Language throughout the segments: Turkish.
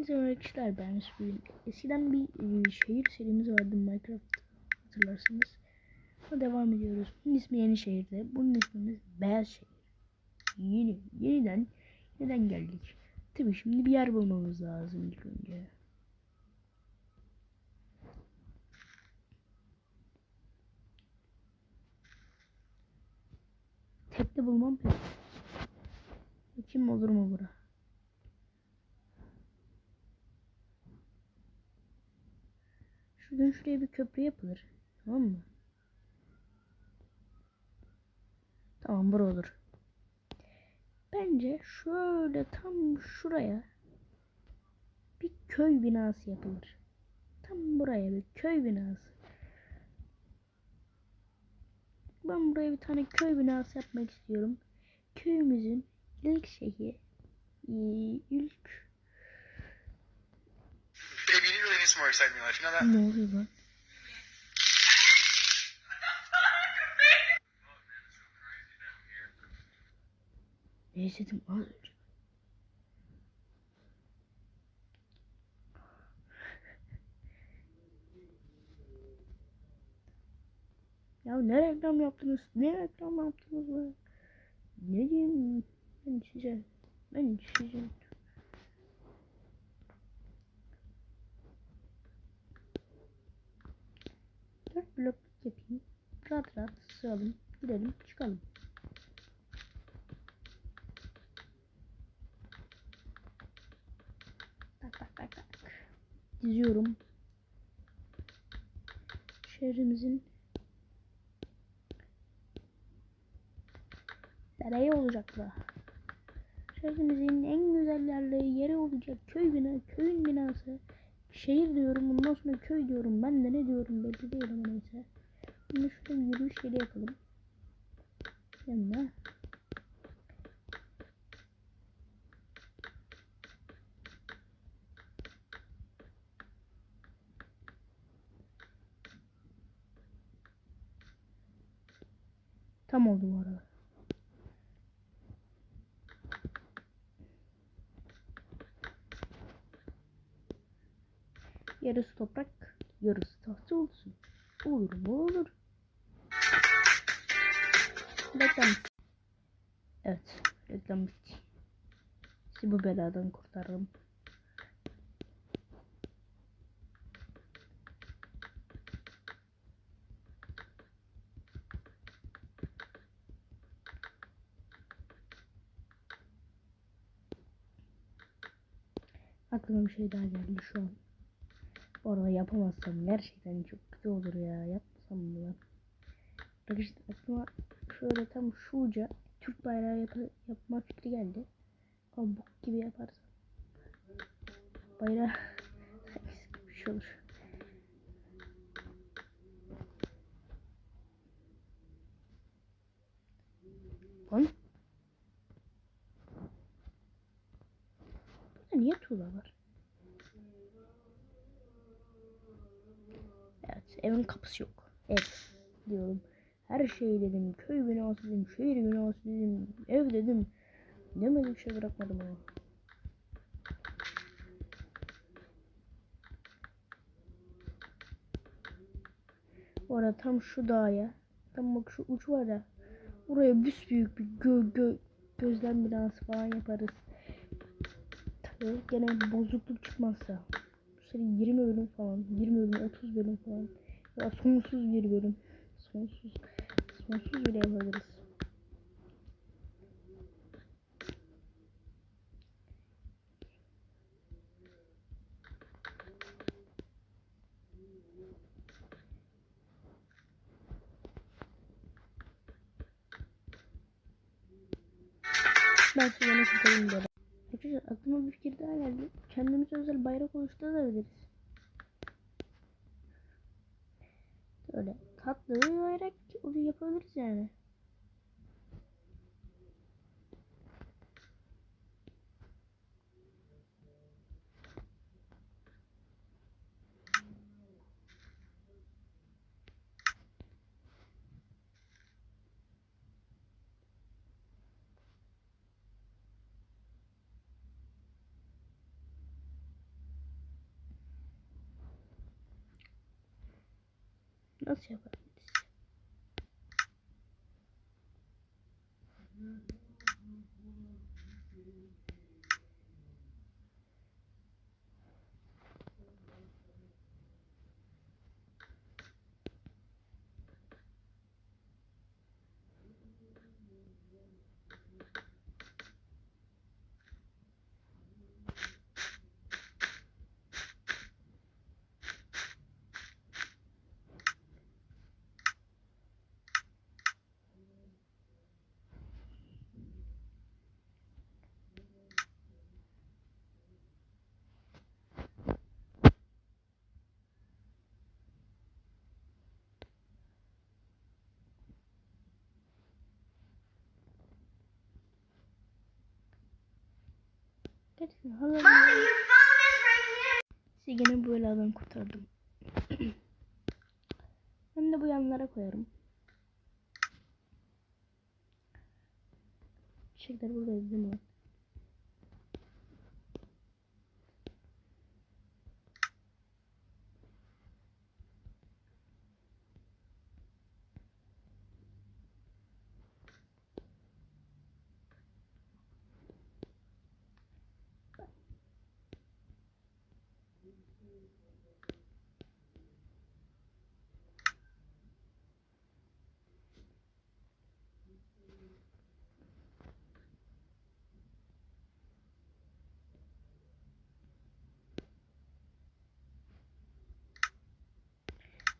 Hepinize merhaba arkadaşlar ben Müslüm. Eskiden bir e, şehir serimiz vardı Minecraft hatırlarsınız. Buna devam ediyoruz. Bunun ismi Yenişehir'de. Bunun ismimiz Beyaz Şehir. Yeni, yeniden, yeniden geldik. Tabii şimdi bir yer bulmamız lazım ilk önce. Tekte bulmam pek. Bakayım olur mu bura? Şuraya bir köprü yapılır. Tamam mı? Tamam bura olur. Bence şöyle tam şuraya bir köy binası yapılır. Tam buraya bir köy binası. Ben buraya bir tane köy binası yapmak istiyorum. Köyümüzün ilk şeyi e, ilk Baby, you really Ne istedim az önce? Ya ne reklam yaptınız? Ne reklam yaptınız be? Ne diyeyim ben size? Ben size. Dört blok yapayım. Rahat rahat sığalım. Gidelim çıkalım. Diziyorum. Şehrimizin Nereye olacak bu? Şehrimizin en güzel yerleri yeri olacak köy bina, köyün binası. Şehir diyorum bundan sonra köy diyorum. Ben de ne diyorum belli değil ama neyse. Şimdi şurada yürüyüş yeri yapalım. Yanına. Tam oldu bu arada. Yarısı toprak, yarısı tahta olsun. Olur mu olur. Reklam. Evet, reklam bitti. Sizi bu beladan kurtarırım. Aklıma bir şey daha geldi şu an. Bu arada yapamazsam gerçekten çok kötü olur ya. Yapmasam mı lan? Arkadaşlar aklıma şöyle tam şu uca Türk bayrağı yap yapma fikri geldi. Ama bok gibi yaparsam. Bayrağı bir şey olur. Lan. Burada niye tuğla var? Evet, kapısı yok. Ev diyorum. Her şey dedim. Köy binası dedim. Şehir binası dedim. Ev dedim. Demedim bir şey bırakmadım ama. Bu arada tam şu dağa tam bak şu uç var ya buraya büyük bir gö gö gözlem binası falan yaparız. Tabii gene bozukluk çıkmazsa. Bu sene 20 bölüm falan, 20 bölüm, 30 bölüm falan. Ya sonsuz bir bölüm. Sonsuz. Sonsuz bile yapabiliriz. Ben size nasıl koyayım diye. Arkadaşlar aklıma bir fikir daha geldi. Kendimize özel bayrak oluşturabiliriz. Öyle tatlı bayrak onu yapabiliriz yani. Nasıl yapabiliriz? Gerçekten hala Sizi gene bu beladan kurtardım. ben de bu yanlara koyarım. Çiçekler buradaydı değil mi?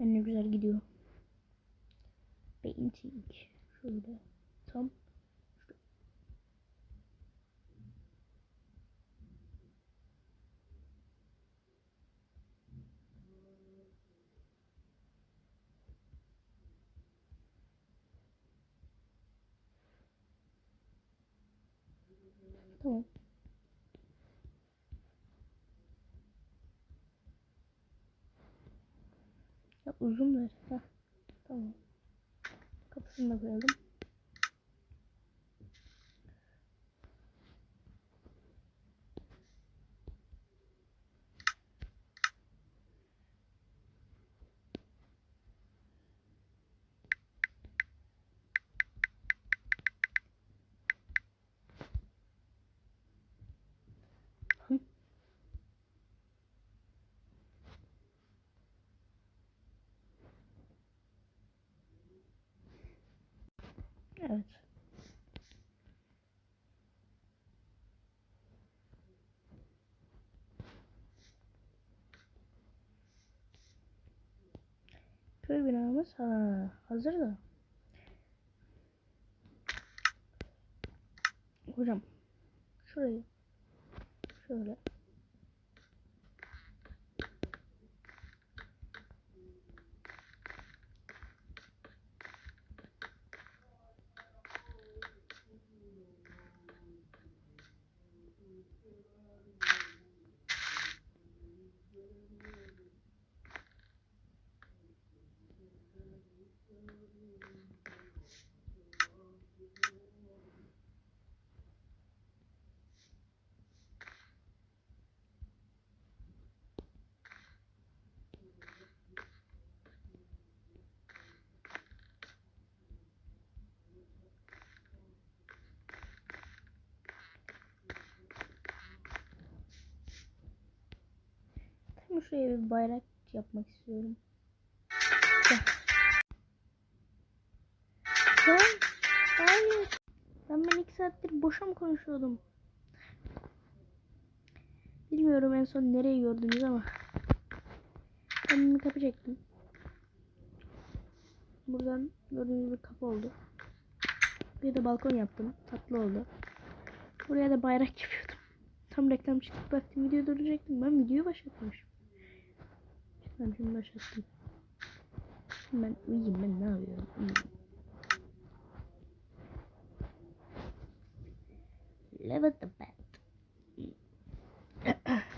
Ben ne güzel gidiyor. Painting. Şöyle. Tam. Tamam. Ya uzun ver. Heh. Tamam. Kapısını da koyalım. Evet. Köy binamız ha, hazır da. Hocam şurayı şöyle Tam şuraya bir bayrak yapmak istiyorum. Lan, hayır. Ben ben iki saattir boşa mı konuşuyordum? Bilmiyorum en son nereyi gördünüz ama. Ben bir kapı çektim. Buradan gördüğünüz gibi kapı oldu. Bir de balkon yaptım. Tatlı oldu. Buraya da bayrak yapıyordum. Tam reklam çıktı. Baktım video duracaktım. Ben videoyu başlatmışım. Ben şimdi başlattım. Ben uyuyayım ben ne yapıyorum? Uyuyayım. Live at the bed.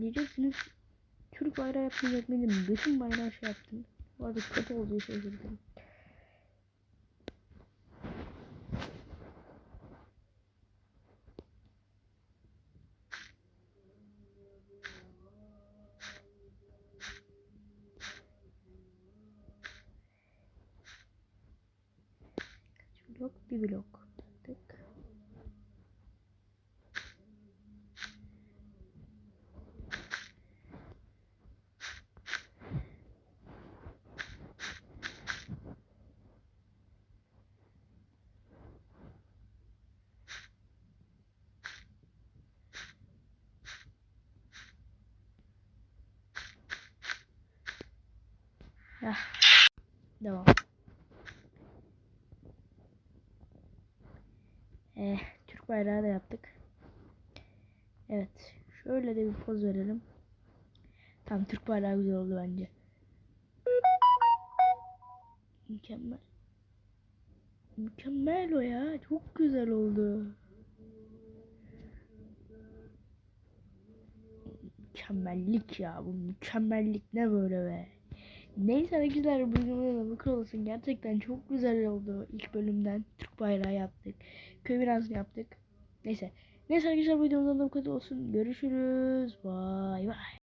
diyeceksiniz Türk bayrağı yapmayacak mıydım? Bütün bayrağı şey yaptım. Bu arada kötü olduğu şey özür dilerim. Blok? Bir blok. Heh. Devam. Eh, Türk bayrağı da yaptık. Evet. Şöyle de bir poz verelim. Tam Türk bayrağı güzel oldu bence. Mükemmel. Mükemmel o ya. Çok güzel oldu. Mükemmellik ya. Bu mükemmellik ne böyle be. Neyse arkadaşlar bu videomda bakır olsun. Gerçekten çok güzel oldu. İlk bölümden Türk bayrağı yaptık. Köy binasını yaptık. Neyse. Neyse arkadaşlar bu videomda bu kadar olsun. Görüşürüz. Bay bay.